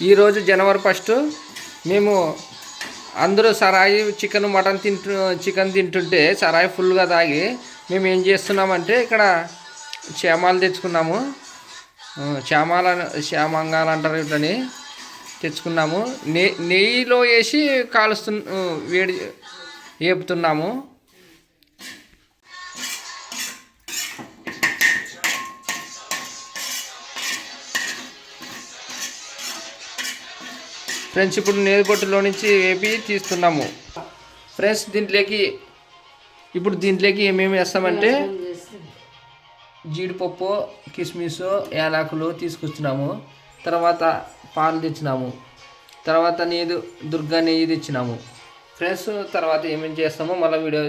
ఈరోజు జనవరి ఫస్ట్ మేము అందరూ సరాయి చికెన్ మటన్ తింటు చికెన్ తింటుంటే సరాయి ఫుల్గా తాగి మేము ఏం చేస్తున్నామంటే ఇక్కడ క్షేమాలు తెచ్చుకున్నాము. క్షేమాల క్షేమంగాలు అంటారు వీటిని తెచ్చుకున్నాము. నె నెయ్యిలో వేసి కాలుస్తు వేడి వేపుతున్నాము ఫ్రెండ్స్ ఇప్పుడు నేతిపట్టులో నుంచి వేపి తీస్తున్నాము. ఫ్రెండ్స్ దీంట్లోకి ఇప్పుడు దీంట్లోకి ఏమేమి వేస్తామంటే జీడిపప్పు కిస్మిస్ యాలకులు తీసుకొచ్చినాము. తర్వాత పాలు తెచ్చినాము. తర్వాత నీదు దుర్గా నెయ్యి తెచ్చినాము. ఫ్రెండ్స్ తర్వాత ఏమేమి చేస్తామో మళ్ళీ వీడియో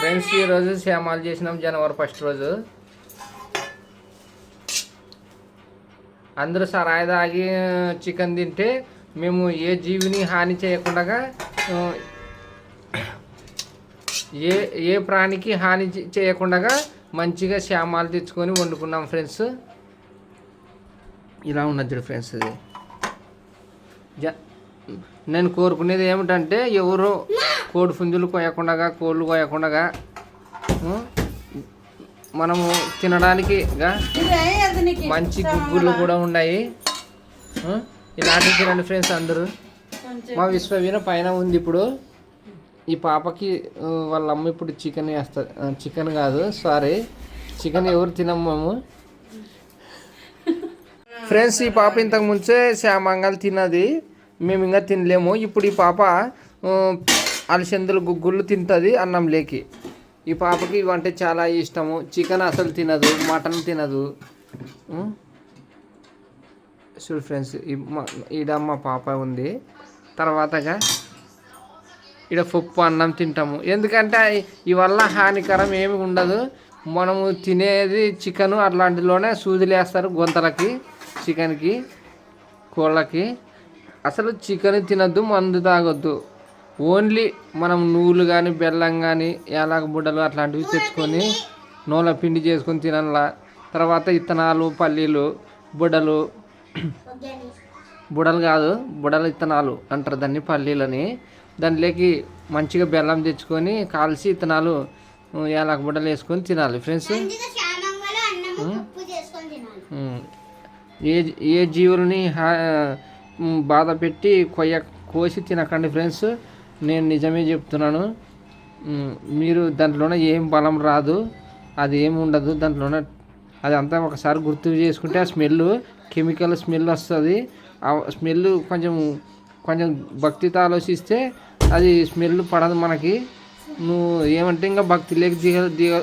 ఫ్రెండ్స్ ఈరోజు శ్యామాలు చేసినాం జనవరి ఫస్ట్ రోజు. అందరూ సరాయి తాగి చికెన్ తింటే మేము ఏ జీవిని హాని చేయకుండా ఏ ఏ ప్రాణికి హాని చేయకుండా మంచిగా శ్యామాలు తెచ్చుకొని వండుకున్నాం ఫ్రెండ్స్. ఇలా ఉన్నది ఫ్రెండ్స్ ఇది. జ నేను కోరుకునేది ఏమిటంటే ఎవరు కోడి పుంజులు కోయకుండా కోళ్ళు కోయకుండా మనము తినడానికి మంచి గుగ్గులు కూడా ఉన్నాయి. ఆ, ఇలాంటివి తినండి ఫ్రెండ్స్ అందరూ. మా విశ్వవీణ పైన ఉంది ఇప్పుడు. ఈ పాపకి వాళ్ళ అమ్మ ఇప్పుడు చికెన్ వేస్తుంది చికెన్ కాదు సారీ చికెన్ ఎవరు తినము మేము. ఫ్రెండ్స్ ఈ పాప ఇంతకు ముంచే శ్యామంగాలు తిన్నది. మేము ఇంకా తినలేము. ఇప్పుడు ఈ పాప అలసందులు గుగ్గులు తింటుంది అన్నం లేకి. ఈ పాపకి ఇవంటే చాలా ఇష్టము. చికెన్ అసలు తినదు మటన్ తినదు. చూడు ఫ్రెండ్స్ ఈడ మా పాప ఉంది. తర్వాతగా ఇక్కడ పప్పు అన్నం తింటాము. ఎందుకంటే ఇవల్ల హానికరం ఏమి ఉండదు. మనము తినేది చికెను అట్లాంటిలోనే సూదులు వేస్తారు గొంతలకి చికెన్కి కోళ్ళకి. అసలు చికెన్ తినద్దు మందు తాగొద్దు. ఓన్లీ మనం నువ్వులు కానీ బెల్లం కానీ యాలక బుడ్డలు అట్లాంటివి తెచ్చుకొని నూనె పిండి చేసుకొని తినాలా. తర్వాత ఇత్తనాలు పల్లీలు బుడ్డలు బుడలు కాదు బుడల ఇత్తనాలు అంటారు దాన్ని పల్లీలని. దాంట్లోకి మంచిగా బెల్లం తెచ్చుకొని కాల్చి ఇత్తనాలు యాలక బుడ్డలు వేసుకొని తినాలి ఫ్రెండ్స్. ఏ ఏ జీవులని బాధ పెట్టి కొయ్య కోసి తినకండి ఫ్రెండ్స్. నేను నిజమే చెప్తున్నాను. మీరు దాంట్లోనే ఏం బలం రాదు అది ఏమి ఉండదు దాంట్లోనే. అదంతా ఒకసారి గుర్తు చేసుకుంటే ఆ స్మెల్ కెమికల్ స్మెల్ వస్తుంది. ఆ స్మెల్ కొంచెం కొంచెం భక్తితో ఆలోచిస్తే అది స్మెల్ పడదు మనకి. నువ్వు ఏమంటే ఇంకా భక్తి లేక దిగ దిగ